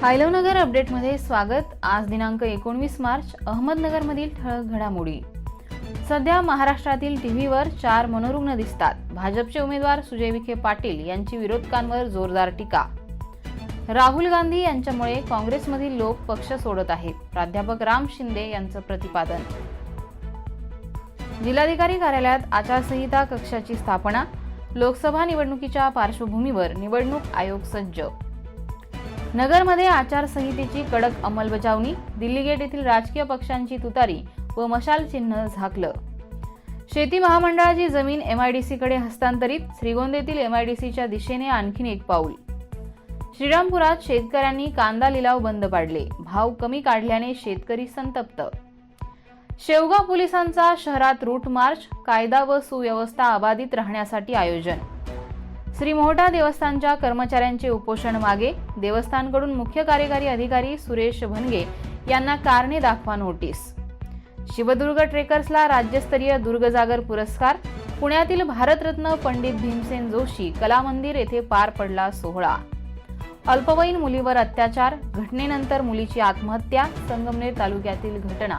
फायलवनगर अपडेटमध्ये स्वागत. आज दिनांक एकोणवीस मार्च अहमदनगरमधील ठळक घडामोडी. सध्या महाराष्ट्रातील टीव्हीवर चार मनोरुग्ण दिसतात. भाजपचे उमेदवार सुजय विखे पाटील यांची विरोधकांवर जोरदार टीका. राहुल गांधी यांच्यामुळे काँग्रेसमधील लोक पक्ष सोडत आहेत. प्राध्यापक राम शिंदे यांचं प्रतिपादन. जिल्हाधिकारी कार्यालयात आचारसंहिता कक्षाची स्थापना लोकसभा निवडणुकीच्या पार्श्वभूमीवर निवडणूक आयोग सज्ज नगरमध्ये आचारसंहितेची कडक अंमलबजावणी दिल्ली गेट येथील राजकीय पक्षांची तुतारी व मशाल चिन्ह झाकलं. शेती महामंडळाची जमीन एमआयडीसीकडे हस्तांतरित श्रीगोंदेतील एमआयडीसीच्या दिशेने आणखीन एक पाऊल. श्रीरामपुरात शेतकऱ्यांनी कांदा लिलाव बंद पाडले भाव कमी काढल्याने शेतकरी संतप्त. शेवगाव पोलिसांचा शहरात रूट मार्च कायदा व सुव्यवस्था अबाधित राहण्यासाठी आयोजन. श्री मोहटा देवस्थानच्या कर्मचाऱ्यांचे उपोषण मागे देवस्थानकडून मुख्य कार्यकारी अधिकारी सुरेश भनगे यांना कारणे दाखवा नोटीस. शिवदुर्ग ट्रेकर्सला राज्यस्तरीय दुर्गजागर पुरस्कार पुण्यातील भारतरत्न पंडित भीमसेन जोशी कला मंदिर येथे पार पडला सोहळा. अल्पवयीन मुलीवर अत्याचार घटनेनंतर मुलीची आत्महत्या संगमनेर तालुक्यातील घटना.